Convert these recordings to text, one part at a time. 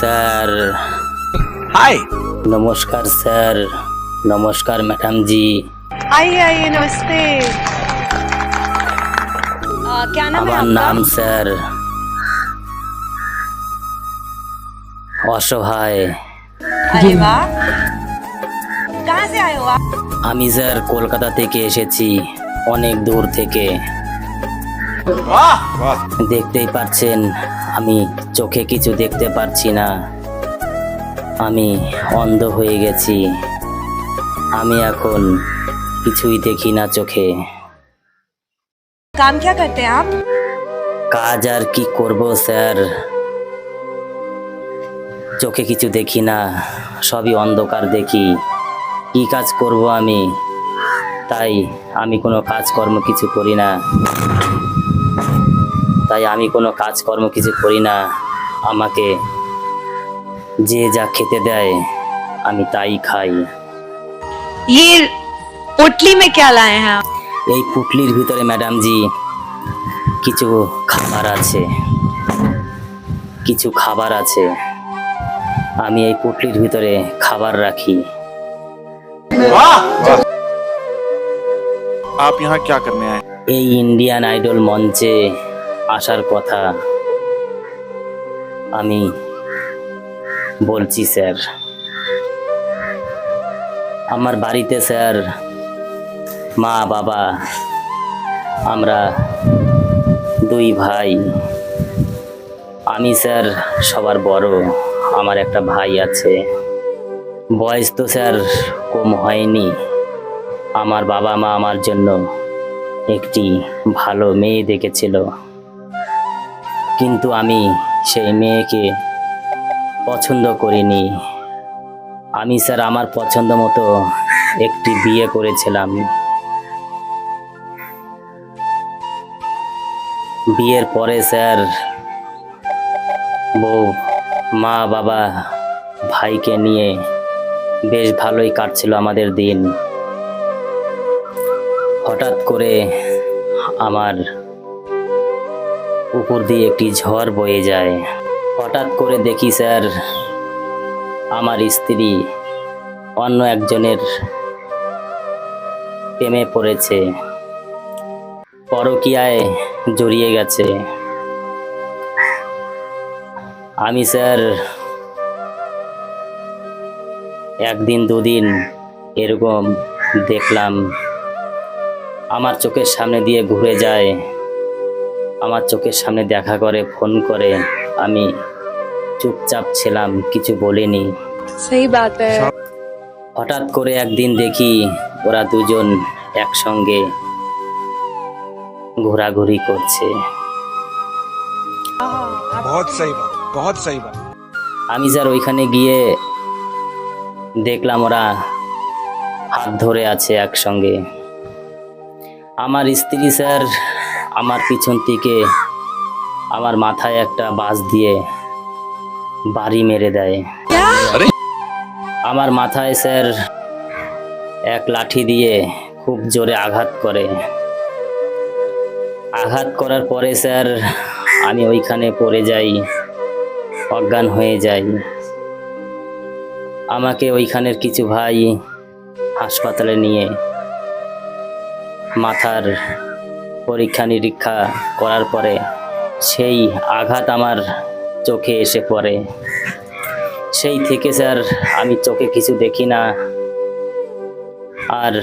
Sir हाय নমস্কার sir নমস্কার madam জি आइए आइए नमस्ते आ, क्या नाम है আমার आपका নাম স্যার অসহায় अरे वाह कहाँ से आए हो आप আমি স্যার কলকাতা থেকে এসেছি অনেক দূর থেকে वाह वाह দেখতেই পাচ্ছেন আমি চোখে কিছু দেখতে পারছি না আমি অন্ধ হয়ে গেছি আমি এখন কিছুই দেখি না চোখে काम क्या करते हैं आप কাজ আর কি করব স্যার চোখে কিছু দেখি না সবই অন্ধকার দেখি কি কাজ করব আমি তাই আমি কোনো কাজকর্ম কিছু করি না তাই আমি কোনো কাজকর্ম কিছু করি না আমাকে যে যা খেতে দেয় আমি তাই খাই ये पोटली में क्या लाए हैं आप এই পুটলির ভিতরে ম্যাডাম জি কিছু খাবার আছে কিছু খাবার আছে আমি এই পুটলির ভিতরে খাবার রাখি वाह आप यहाँ क्या करने आए এই ইন্ডিয়ান আইডল মঞ্চে আসার কথা আমি বলছি স্যার আমার বাড়িতে স্যার মা বাবা আমরা দুই ভাই আমি স্যার সবার বড় আমার একটা ভাই আছে বয়স তো স্যার কম হয়নি আমার বাবা মা আমার জন্য একটি ভালো মেয়ে দেখেছিল। কিন্তু আমি সেই মেয়েকে পছন্দ করিনি। আমি স্যার আমার পছন্দ মতো একটি বিয়ে করেছিলাম। বিয়ের পরে স্যার বউ, মা, বাবা, ভাইকে নিয়ে বেশ ভালোই কাটছিল আমাদের দিন। হঠাৎ করে আমার উপর দিয়ে একটি ঝড় বয়ে যায়। হঠাৎ করে দেখি, স্যার, আমার স্ত্রী অন্য একজনের প্রেমে পড়েছে, পরকিয়ায় জড়িয়ে গেছে। আমি, স্যার, একদিন দুদিন এরকম দেখলাম। আমার চোখের সামনে দিয়ে ঘুরে যায়। আমার চোখের সামনে দেখা করে ফোন করে। আমি চুপচাপ ছিলাম কিছু বলিনি। সেই বাত। হঠাৎ করে একদিন দেখি ওরা দুজন একসঙ্গে ঘোরাঘুরি করছে। আমি যার ওইখানে গিয়ে দেখলাম ওরা হাত ধরে আছে একসঙ্গে। আমার স্ত্রী স্যার আমার পিছন থেকে আমার মাথায় একটা বাস দিয়ে বাড়ি মেরে দেয়। আমার মাথায় স্যার এক লাঠি দিয়ে খুব জোরে আঘাত করে। আঘাত করার পরে স্যার আমি ওইখানে পড়ে যাই অজ্ঞান হয়ে যাই। আমাকে ওইখানের কিছু ভাই হাসপাতালে নিয়ে মাথার পরীক্ষা নিরীক্ষা করার পরে সেই আঘাত আমার চোখে এসে পড়ে। সেই থেকে স্যার, আমি চোখে কিছু দেখি না। আর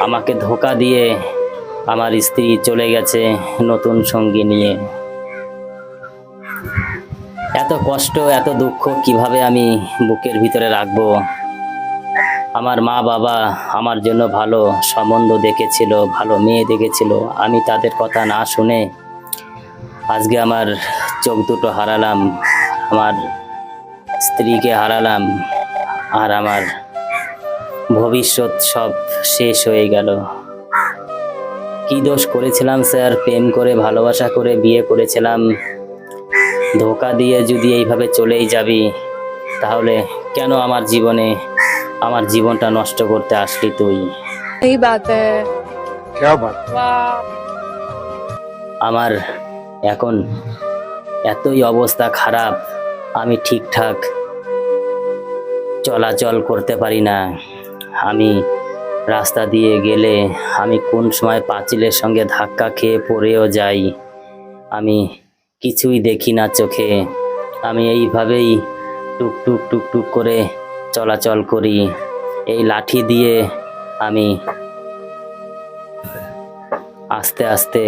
আমাকে ধোকা দিয়ে আমার স্ত্রী চলে গেছে নতুন সঙ্গী নিয়ে। এত কষ্ট, এত দুঃখ কীভাবে আমি বুকের ভিতরে রাখব? আমার মা বাবা আমার জন্য ভালো সম্বন্ধ দেখেছিল, ভালো মেয়ে দেখেছিল। আমি তাদের কথা না শুনে আজকে আমার চোখ দুটো হারালাম, আমার স্ত্রীকে হারালাম, আর আমার ভবিষ্যৎ সব শেষ হয়ে গেল। কি দোষ করেছিলাম স্যার? প্রেম করে, ভালোবাসা করে, বিয়ে করেছিলাম। ধোকা দিয়ে যদি এইভাবে চলেই যাবি, তাহলে কেন আমার জীবনে আমার জীবনটা নষ্ট করতে আসলি তুই। আমার এখন এতই অবস্থা খারাপ আমি ঠিকঠাক চলাচল করতে পারি না। আমি রাস্তা দিয়ে গেলে আমি কোন সময় পাঁচিলের সঙ্গে ধাক্কা খেয়ে পড়েও যাই। আমি কিছুই দেখি না চোখে। আমি এইভাবেই টুকটুক টুকটুক করে চলাচল করি। এই লাঠি দিয়ে আমি আস্তে আস্তে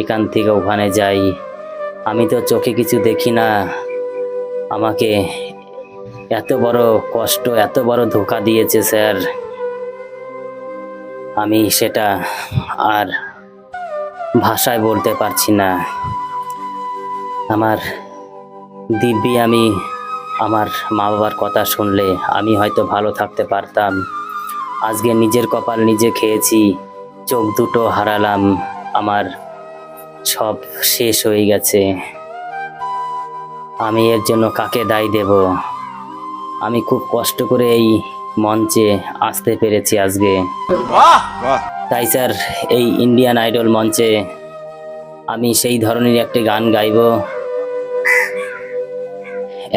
এখান থেকে ওখানে যাই। আমি তো চোখে কিছু দেখি না। আমাকে এত বড় কষ্ট, এত বড় ধোকা দিয়েছে স্যার। আমি সেটা আর ভাষায় বলতে পারছি না। আমার দিব্যি আমি আমার মা বাবার কথা শুনলে আমি হয়তো ভালো থাকতে পারতাম। আজকে নিজের কপাল নিজে খেয়েছি চোখ দুটো হারালাম আমার সব শেষ হয়ে গেছে। আমি এর জন্য কাকে দায় দেব? আমি খুব কষ্ট করে এই মঞ্চে আসতে পেরেছি আজকে। তাই স্যার এই ইন্ডিয়ান আইডল মঞ্চে আমি সেই ধরনের একটি গান গাইব।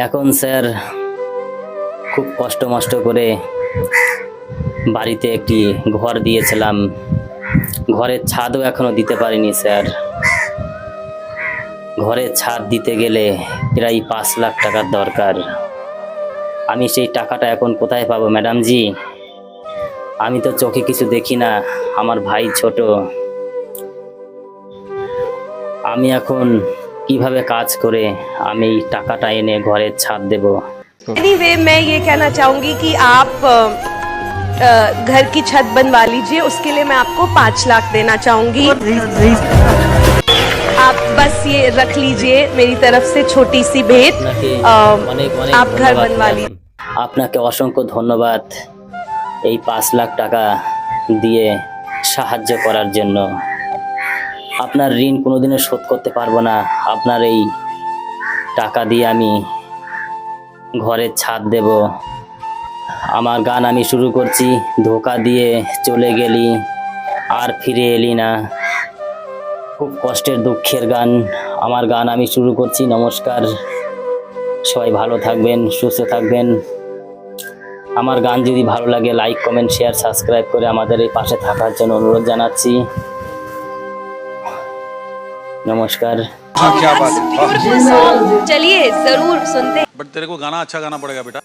এখন স্যার খুব কষ্ট মষ্ট করে বাড়িতে একটি ঘর দিয়েছিলাম। ঘরের ছাদও এখনও দিতে পারিনি স্যার। ঘরের ছাদ দিতে গেলে প্রায় পাঁচ লাখ টাকার দরকার। আমি সেই টাকাটা এখন কোথায় পাবো, ম্যাডাম জি? আমি তো চোখে কিছু দেখি না, আমার ভাই ছোট। আমি এখন কিভাবে কাজ করে আমি এই টাকাটা এনে ঘরের ছাদ দেব एनीवे मैं ये कहना चाहूंगी कि आप अ, अ, घर की छत बनवा लीजिए उसके लिए मैं आपको पाँच लाख देना चाहूंगी आप बस ये रख लीजिए मेरी तरफ से छोटी सी भेंट আপনাকে अ, অনেক অনেক आप घर ধন্যবাদ बनवा ম্যাডাম। लीजिए আপনাকে অসংখ্য ধন্যবাদ এই পাঁচ লাখ টাকা দিয়ে সাহায্য করার জন্য আপনার ঋণ কোনোদিনও শোধ করতে পারব না। আপনার এই টাকা দিয়ে আমি ঘরের ছাদ দেব। আমার গান আমি শুরু করছি, ধোকা দিয়ে চলে গেলি, আর ফিরে এলি না। খুব কষ্টের, দুঃখের গান। আমার গান আমি শুরু করছি, নমস্কার। সবাই ভালো থাকবেন, সুস্থ থাকবেন। আমার গান যদি ভালো লাগে লাইক কমেন্ট শেয়ার সাবস্ক্রাইব করে আমাদের এই পাশে থাকার জন্য অনুরোধ জানাচ্ছি। नमस्कार क्या बात चलिए ज़रूर सुनते बट तेरे को गाना अच्छा गाना पड़ेगा बेटा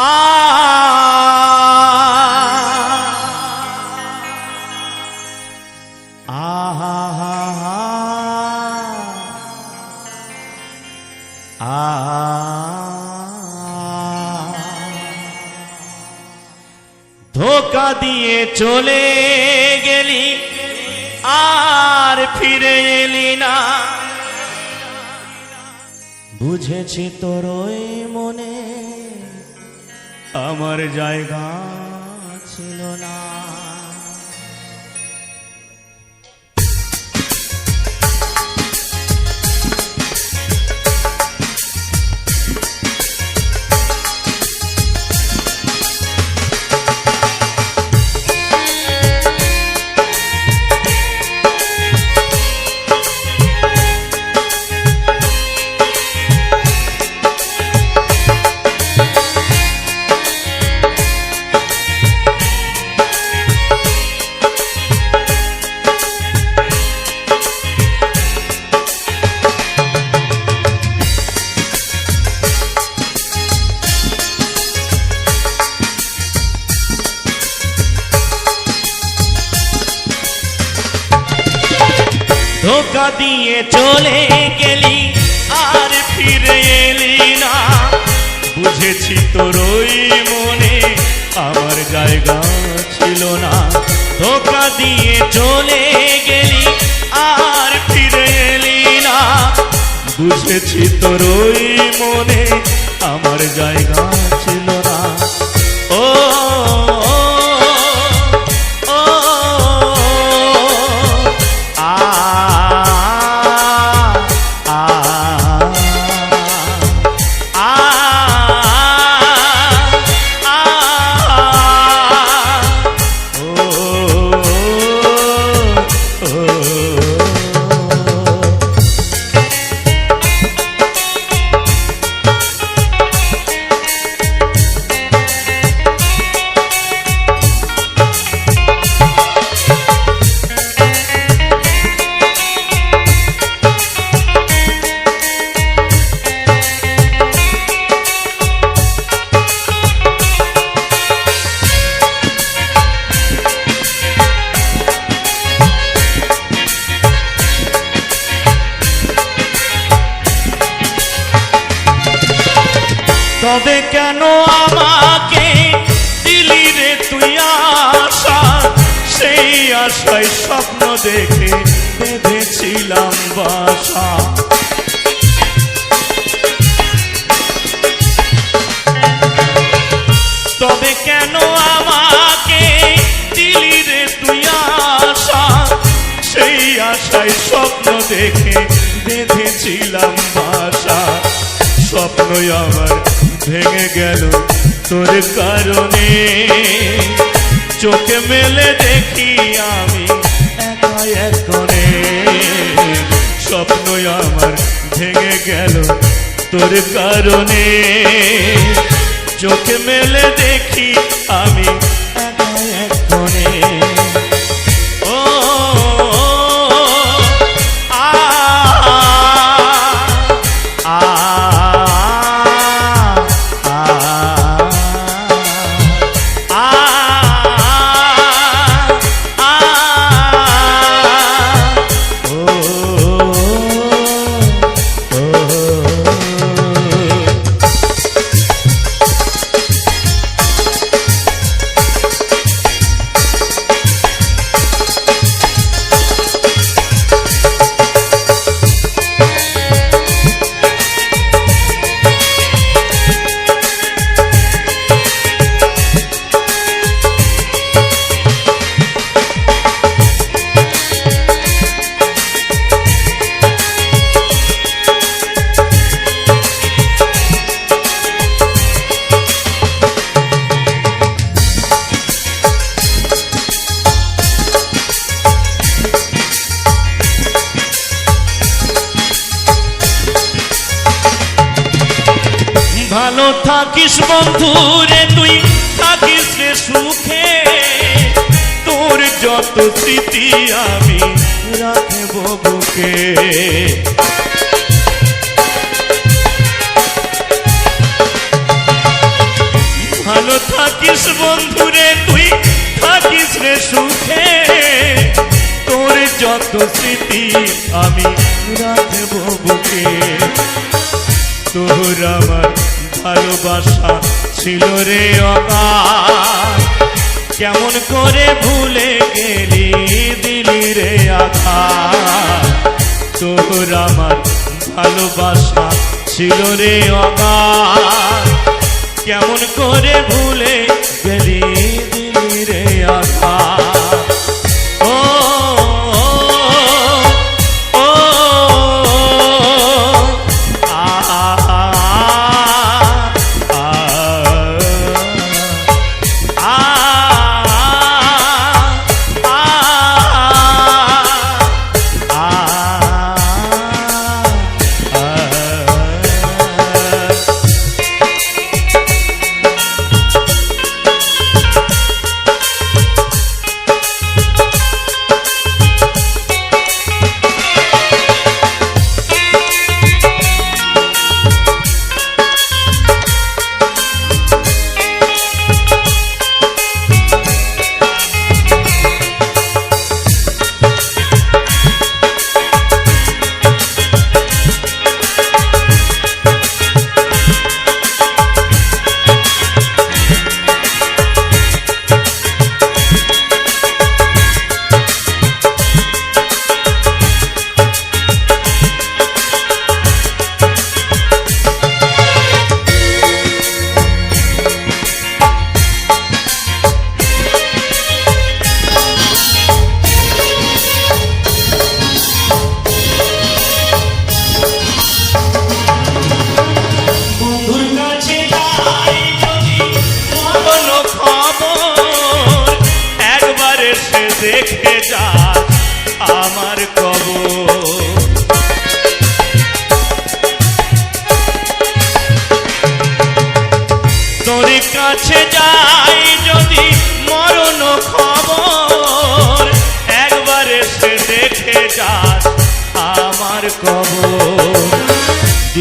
आ চলে গেলি আর ফিরে এলি না। বুঝেছি তোর মনে আমার জায়গা ছিল না। ধোকা দিয়ে চলে গেলি আর ফিরে এলি না। বুঝেছি তোর ওই মনে আমার জায়গা কেন আমাকে দিলি রে তুই আশা? সেই আশায় স্বপ্ন দেখে বেঁধেছিলাম বাসা। তবে কেন আমাকে দিলি রে তুই আশা? সেই আশায় স্বপ্ন দেখে বেঁধেছিলাম বাসা। স্বপ্নই আমার ভেঙে গেল তোর কারণে। চোখে মেলে দেখি আমি একা এক স্বপ্ন আমার ভেঙে গেল তোর কারণে। চোখে মেলে দেখি আমি থাকিস বন্ধু রে তুই থাকিস রে সুখে। তোর যত স্মৃতি আমি রাখব বুকে। ভালো থাকিস বন্ধু রে তুই থাকিস রে সুখে। তোর যত স্মৃতি আমি রাখব বুকে। তোর আমার ভালোবাসা ছিল রে অকার কেমন করে ভুলে গেলি দিলি রে আকার তোর আমার ভালোবাসা ছিল রে অকার কেমন করে ভুলে গেলি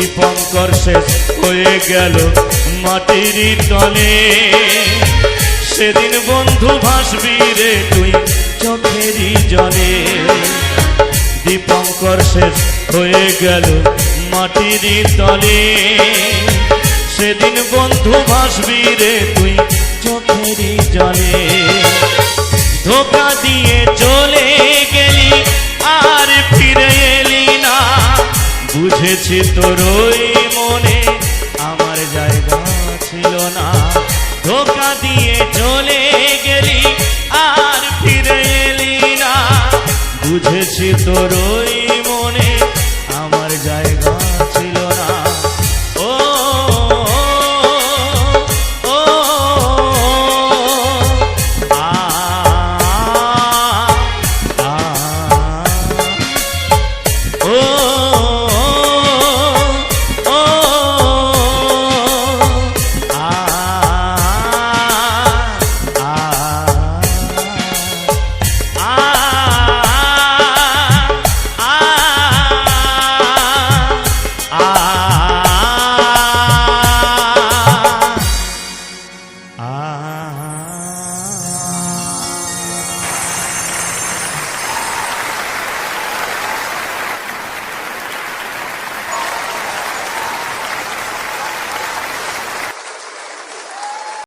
দীপঙ্কর শেষ হয়ে গেল মাটির তলে। সেদিন বন্ধু ভাসবি রে তুই চোখেরই জলে। দীপঙ্কর শেষ হয়ে গেল মাটির তলে। সেদিন বন্ধু ভাসবি রে তুই চোখেরই জলে। ধোকা দিয়ে চলে গেলি আর বুঝেছি তোর